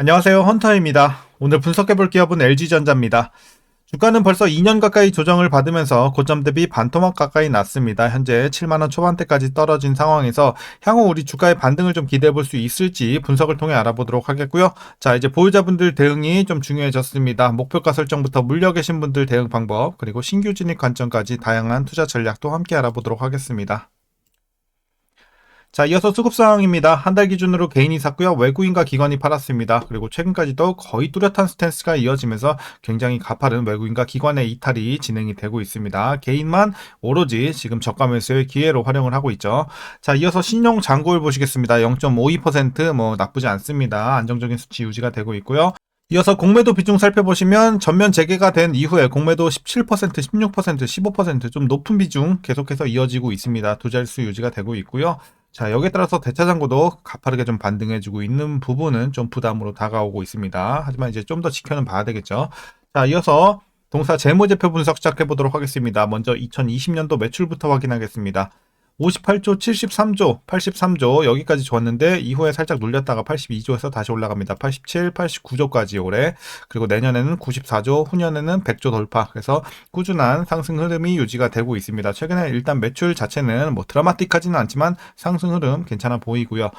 안녕하세요. 헌터입니다. 오늘 분석해볼 기업은 LG전자입니다. 주가는 벌써 2년 가까이 조정을 받으면서 고점 대비 반토막 가까이 났습니다. 현재 7만원 초반대까지 떨어진 상황에서 향후 우리 주가의 반등을 좀 기대해 볼 수 있을지 분석을 통해 알아보도록 하겠고요. 자, 이제 보유자분들 대응이 좀 중요해졌습니다. 목표가 설정부터 물려 계신 분들 대응 방법, 그리고 신규 진입 관점까지 다양한 투자 전략도 함께 알아보도록 하겠습니다. 자, 이어서 수급 상황입니다. 한 달 기준으로 개인이 샀고요. 외국인과 기관이 팔았습니다. 그리고 최근까지도 거의 뚜렷한 스탠스가 이어지면서 굉장히 가파른 외국인과 기관의 이탈이 진행이 되고 있습니다. 개인만 오로지 지금 저가 매수의 기회로 활용을 하고 있죠. 자, 이어서 신용 잔고를 보시겠습니다. 0.52%뭐 나쁘지 않습니다. 안정적인 수치 유지가 되고 있고요. 이어서 공매도 비중 살펴보시면 전면 재개가 된 이후에 공매도 17%, 16%, 15%좀 높은 비중 계속해서 이어지고 있습니다. 두 자릿수 유지가 되고 있고요. 자, 여기에 따라서 대차장고도 가파르게 좀 반등해주고 있는 부분은 좀 부담으로 다가오고 있습니다. 하지만 이제 좀 더 지켜는 봐야 되겠죠. 자, 이어서 동사 재무제표 분석 시작해 보도록 하겠습니다. 먼저 2020년도 매출부터 확인하겠습니다. 58조, 73조, 83조 여기까지 좋았는데 이후에 살짝 눌렸다가 82조에서 다시 올라갑니다. 87, 89조까지 올해 그리고 내년에는 94조, 후년에는 100조 돌파. 그래서 꾸준한 상승 흐름이 유지가 되고 있습니다. 최근에 일단 매출 자체는 뭐 드라마틱하지는 않지만 상승 흐름 괜찮아 보이고요.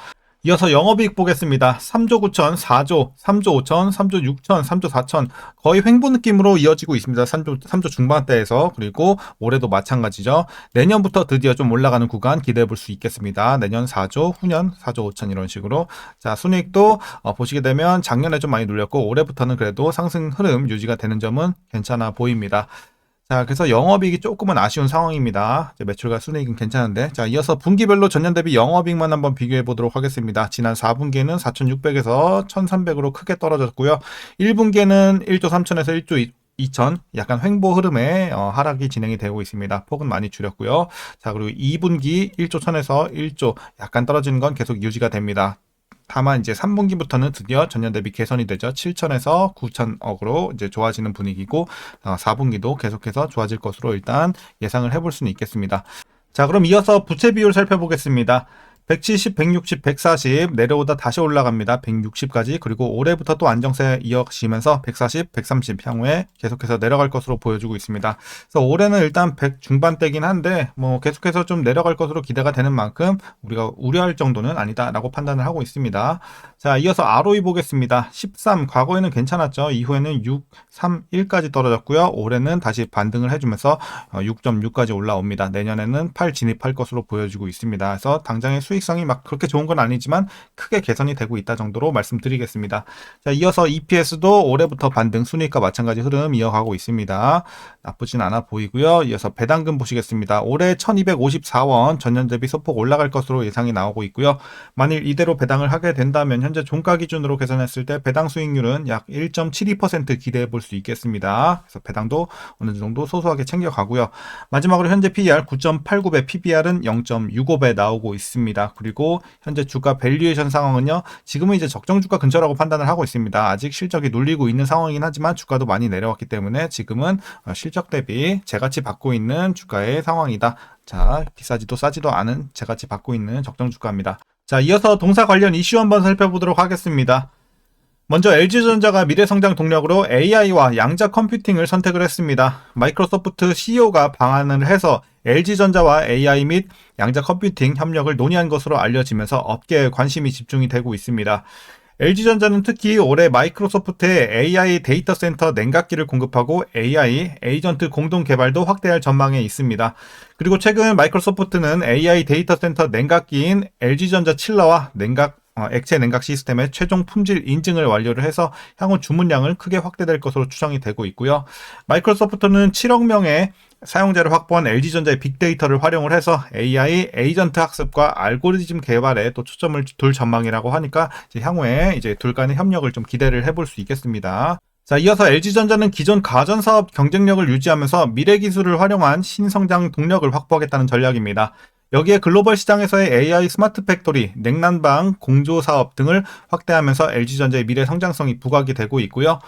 이어서 영업이익 보겠습니다. 3조 9천, 4조, 3조 5천, 3조 6천, 3조 4천 거의 횡보 느낌으로 이어지고 있습니다. 3조, 3조 중반대에서 그리고 올해도 마찬가지죠. 내년부터 드디어 좀 올라가는 구간 기대해 볼 수 있겠습니다. 내년 4조, 후년 4조 5천 이런 식으로 자 순이익도 어, 보시게 되면 작년에 좀 많이 눌렸고 올해부터는 그래도 상승 흐름 유지가 되는 점은 괜찮아 보입니다. 자, 그래서 영업이익이 조금은 아쉬운 상황입니다. 매출과 순이익은 괜찮은데. 자, 이어서 분기별로 전년 대비 영업이익만 한번 비교해 보도록 하겠습니다. 지난 4분기에는 4,600에서 1,300으로 크게 떨어졌고요. 1분기에는 1조 3천에서 1조 2천 약간 횡보 흐름의 어, 하락이 진행이 되고 있습니다. 폭은 많이 줄였고요. 자 그리고 2분기 1조 1천에서 1조 약간 떨어지는 건 계속 유지가 됩니다. 다만 이제 3분기부터는 드디어 전년 대비 개선이 되죠. 7천에서 9천억으로 이제 좋아지는 분위기고 어, 4분기도 계속해서 좋아질 것으로 일단 예상을 해볼 수는 있겠습니다. 자, 그럼 이어서 부채 비율 살펴보겠습니다. 170, 160, 140 내려오다 다시 올라갑니다. 160까지 그리고 올해부터 또 안정세 이어지면서 140, 130 향후에 계속해서 내려갈 것으로 보여주고 있습니다. 그래서 올해는 일단 100 중반대긴 한데 뭐 계속해서 좀 내려갈 것으로 기대가 되는 만큼 우리가 우려할 정도는 아니다라고 판단을 하고 있습니다. 자, 이어서 ROE 보겠습니다. 13 과거에는 괜찮았죠. 이후에는 6, 3, 1까지 떨어졌고요. 올해는 다시 반등을 해주면서 6.6까지 어, 올라옵니다. 내년에는 8 진입할 것으로 보여지고 있습니다. 그래서 당장의 수익 수익성이 막 그렇게 좋은 건 아니지만 크게 개선이 되고 있다 정도로 말씀드리겠습니다. 자, 이어서 EPS도 올해부터 반등 순위과 마찬가지 흐름 이어가고 있습니다. 나쁘진 않아 보이고요. 이어서 배당금 보시겠습니다. 올해 1254원 전년 대비 소폭 올라갈 것으로 예상이 나오고 있고요. 만일 이대로 배당을 하게 된다면 현재 종가 기준으로 계산했을 때 배당 수익률은 약 1.72% 기대해 볼 수 있겠습니다. 그래서 배당도 어느 정도 소소하게 챙겨가고요. 마지막으로 현재 PER 9.89배, PBR은 0.65배 나오고 있습니다. 그리고 현재 주가 밸류에이션 상황은요. 지금은 이제 적정 주가 근처라고 판단을 하고 있습니다. 아직 실적이 눌리고 있는 상황이긴 하지만 주가도 많이 내려왔기 때문에 지금은 어, 실적 대비 재가치 받고 있는 주가의 상황이다. 자, 비싸지도 싸지도 않은 재가치 받고 있는 적정 주가입니다. 자, 이어서 동사 관련 이슈 한번 살펴보도록 하겠습니다. 먼저 LG전자가 미래성장 동력으로 AI와 양자 컴퓨팅을 선택을 했습니다. 마이크로소프트 CEO가 방안을 해서 LG전자와 AI 및 양자 컴퓨팅 협력을 논의한 것으로 알려지면서 업계에 관심이 집중이 되고 있습니다. LG전자는 특히 올해 마이크로소프트의 AI 데이터 센터 냉각기를 공급하고 AI 에이전트 공동 개발도 확대할 전망에 있습니다. 그리고 최근 마이크로소프트는 AI 데이터 센터 냉각기인 LG전자 칠러와 냉각 어, 액체 냉각 시스템의 최종 품질 인증을 완료를 해서 향후 주문량을 크게 확대될 것으로 추정이 되고 있고요. 마이크로소프트는 7억 명의 사용자를 확보한 LG전자의 빅데이터를 활용을 해서 AI 에이전트 학습과 알고리즘 개발에 또 초점을 둘 전망이라고 하니까 이제 향후에 이제 둘 간의 협력을 좀 기대를 해볼 수 있겠습니다. 자, 이어서 LG전자는 기존 가전 사업 경쟁력을 유지하면서 미래 기술을 활용한 신성장 동력을 확보하겠다는 전략입니다. 여기에 글로벌 시장에서의 AI 스마트 팩토리, 냉난방, 공조 사업 등을 확대하면서 LG전자의 미래 성장성이 부각이 되고 있고요.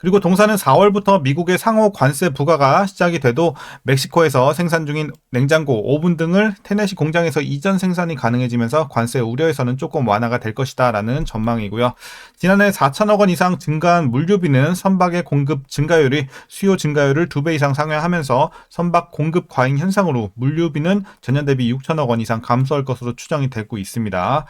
그리고 동사는 4월부터 미국의 상호 관세 부과가 시작이 돼도 멕시코에서 생산 중인 냉장고, 오븐 등을 테네시 공장에서 이전 생산이 가능해지면서 관세 우려에서는 조금 완화가 될 것이다 라는 전망이고요. 지난해 4천억 원 이상 증가한 물류비는 선박의 공급 증가율이 수요 증가율을 두배 이상 상회하면서 선박 공급 과잉 현상으로 물류비는 전년 대비 6천억 원 이상 감소할 것으로 추정이 되고 있습니다.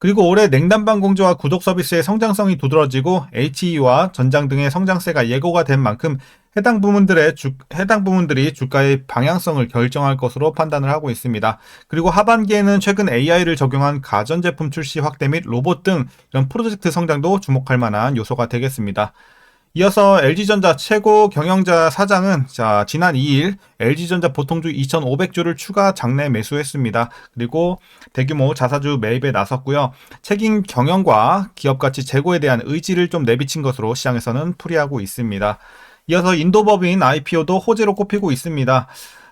그리고 올해 냉난방 공조와 구독 서비스의 성장성이 두드러지고 HE와 전장 등의 성장세가 예고가 된 만큼 해당 부문들의 주, 해당 부문들이 주가의 방향성을 결정할 것으로 판단을 하고 있습니다. 그리고 하반기에는 최근 AI를 적용한 가전제품 출시 확대 및 로봇 등 이런 프로젝트 성장도 주목할 만한 요소가 되겠습니다. 이어서 LG전자 최고 경영자 사장은 자, 지난 2일 LG전자 보통주 2,500주를 추가 장내 매수했습니다. 그리고 대규모 자사주 매입에 나섰고요. 책임 경영과 기업 가치 재고에 대한 의지를 좀 내비친 것으로 시장에서는 풀이하고 있습니다. 이어서 인도법인 IPO도 호재로 꼽히고 있습니다.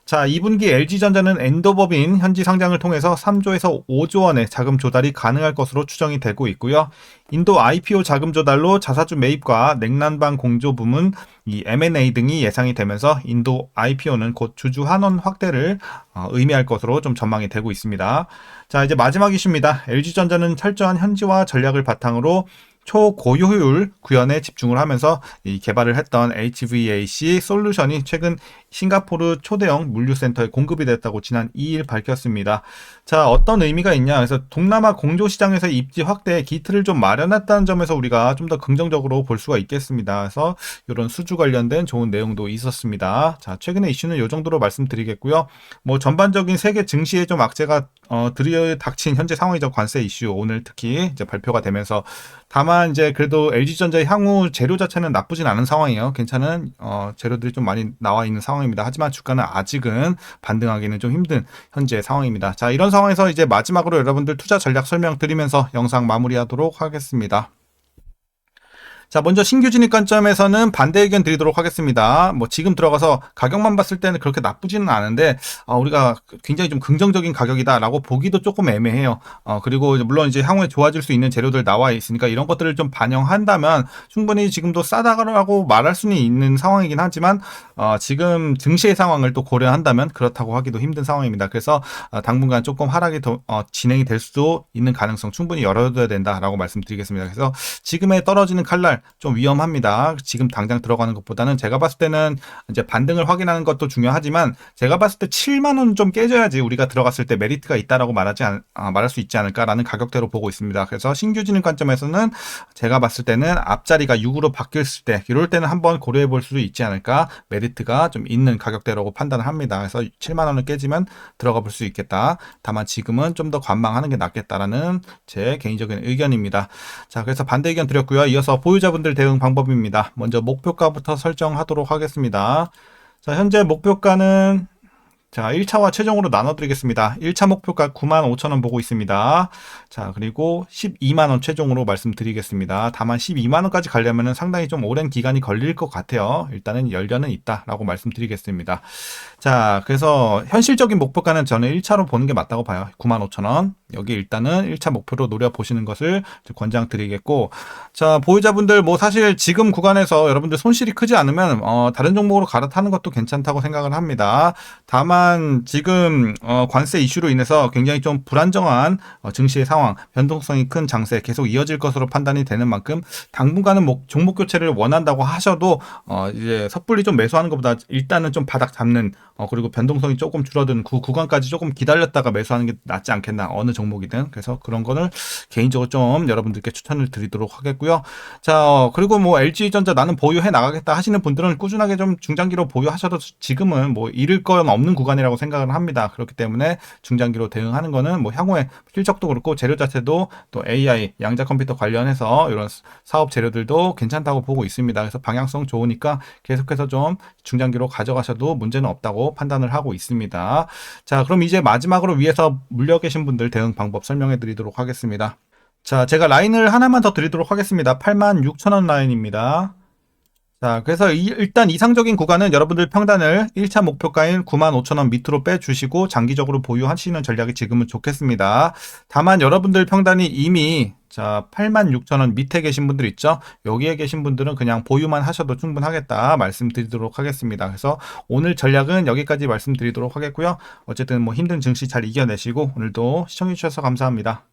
자, 2분기 LG전자는 엔도법인 현지 상장을 통해서 3조에서 5조 원의 자금 조달이 가능할 것으로 추정이 되고 있고요. 인도 IPO 자금 조달로 자사주 매입과 냉난방 공조 부문, 이 M&A 등이 예상이 되면서 인도 IPO는 곧 주주 환원 확대를 어, 의미할 것으로 좀 전망이 되고 있습니다. 자, 이제 마지막 이슈입니다. LG전자는 철저한 현지화 전략을 바탕으로 초고효율 구현에 집중을 하면서 이 개발을 했던 HVAC 솔루션이 최근 싱가포르 초대형 물류센터에 공급이 됐다고 지난 2일 밝혔습니다. 자, 어떤 의미가 있냐? 그래서 동남아 공조 시장에서 입지 확대에 기틀을 좀 마련했다는 점에서 우리가 좀 더 긍정적으로 볼 수가 있겠습니다. 그래서 이런 수주 관련된 좋은 내용도 있었습니다. 자, 최근의 이슈는 이 정도로 말씀드리겠고요. 뭐 전반적인 세계 증시에 좀 악재가 어, 들이닥친 현재 상황이죠. 관세 이슈 오늘 특히 이제 발표가 되면서 다만 이제 그래도 LG전자의 향후 재료 자체는 나쁘진 않은 상황이에요. 괜찮은 어, 재료들이 좀 많이 나와 있는 상황입니다. 하지만 주가는 아직은 반등하기는 좀 힘든 현재 상황입니다. 자, 이런 상황에서 이제 마지막으로 여러분들 투자 전략 설명드리면서 영상 마무리하도록 하겠습니다. 자, 먼저 신규 진입 관점에서는 반대 의견 드리도록 하겠습니다. 뭐 지금 들어가서 가격만 봤을 때는 그렇게 나쁘지는 않은데 어, 우리가 굉장히 좀 긍정적인 가격이다라고 보기도 조금 애매해요. 어, 그리고 물론 이제 향후에 좋아질 수 있는 재료들 나와 있으니까 이런 것들을 좀 반영한다면 충분히 지금도 싸다라고 말할 수는 있는 상황이긴 하지만 어, 지금 증시의 상황을 또 고려한다면 그렇다고 하기도 힘든 상황입니다. 그래서 어, 당분간 조금 하락이 더 어, 진행이 될 수도 있는 가능성 충분히 열어둬야 된다라고 말씀드리겠습니다. 그래서 지금의 떨어지는 칼날 좀 위험합니다. 지금 당장 들어가는 것보다는 제가 봤을 때는 이제 반등을 확인하는 것도 중요하지만 제가 봤을 때 7만 원 좀 깨져야지 우리가 들어갔을 때 메리트가 있다라고 말하지 않, 아, 말할 수 있지 않을까라는 가격대로 보고 있습니다. 그래서 신규 진입 관점에서는 제가 봤을 때는 앞자리가 6으로 바뀌었을 때 이럴 때는 한번 고려해 볼 수도 있지 않을까 메리트가 좀 있는 가격대라고 판단을 합니다. 그래서 7만 원을 깨지면 들어가 볼 수 있겠다. 다만 지금은 좀 더 관망하는 게 낫겠다라는 제 개인적인 의견입니다. 자, 그래서 반대 의견 드렸고요. 이어서 보유자 소비자분들 대응 방법입니다. 먼저 목표가부터 설정하도록 하겠습니다. 자, 현재 목표가는 자, 1차와 최종으로 나눠드리겠습니다. 1차 목표가 95,000원 보고 있습니다. 자, 그리고 12만원 최종으로 말씀드리겠습니다. 다만 12만원까지 가려면 상당히 좀 오랜 기간이 걸릴 것 같아요. 일단은 열려는 있다라고 말씀드리겠습니다. 자, 그래서 현실적인 목표가는 저는 1차로 보는 게 맞다고 봐요. 95,000원. 여기 일단은 1차 목표로 노려보시는 것을 권장드리겠고, 자, 보유자분들 뭐 사실 지금 구간에서 여러분들 손실이 크지 않으면, 어, 다른 종목으로 갈아타는 것도 괜찮다고 생각을 합니다. 다만 지금, 어, 관세 이슈로 인해서 굉장히 좀 불안정한 어, 증시의 상황, 변동성이 큰 장세 계속 이어질 것으로 판단이 되는 만큼 당분간은 뭐 종목 교체를 원한다고 하셔도, 어, 이제 섣불리 좀 매수하는 것보다 일단은 좀 바닥 잡는 어, 그리고 변동성이 조금 줄어든 그 구간까지 조금 기다렸다가 매수하는 게 낫지 않겠나. 어느 종목이든. 그래서 그런 거는 개인적으로 좀 여러분들께 추천을 드리도록 하겠고요. 자, 어, 그리고 뭐 LG전자 나는 보유해 나가겠다 하시는 분들은 꾸준하게 좀 중장기로 보유하셔도 지금은 뭐 잃을 건 없는 구간이라고 생각을 합니다. 그렇기 때문에 중장기로 대응하는 거는 뭐 향후에 실적도 그렇고 재료 자체도 또 AI, 양자 컴퓨터 관련해서 이런 사업 재료들도 괜찮다고 보고 있습니다. 그래서 방향성 좋으니까 계속해서 좀 중장기로 가져가셔도 문제는 없다고 판단을 하고 있습니다. 자, 그럼 이제 마지막으로 위에서 물려 계신 분들 대응 방법 설명해 드리도록 하겠습니다. 자, 제가 라인을 하나만 더 드리도록 하겠습니다. 86,000원 라인입니다. 자, 그래서 이, 일단 이상적인 구간은 여러분들 평단을 1차 목표가인 95,000원 밑으로 빼주시고 장기적으로 보유하시는 전략이 지금은 좋겠습니다. 다만 여러분들 평단이 이미 자, 86,000원 밑에 계신 분들 있죠? 여기에 계신 분들은 그냥 보유만 하셔도 충분하겠다 말씀드리도록 하겠습니다. 그래서 오늘 전략은 여기까지 말씀드리도록 하겠고요. 어쨌든 뭐 힘든 증시 잘 이겨내시고 오늘도 시청해주셔서 감사합니다.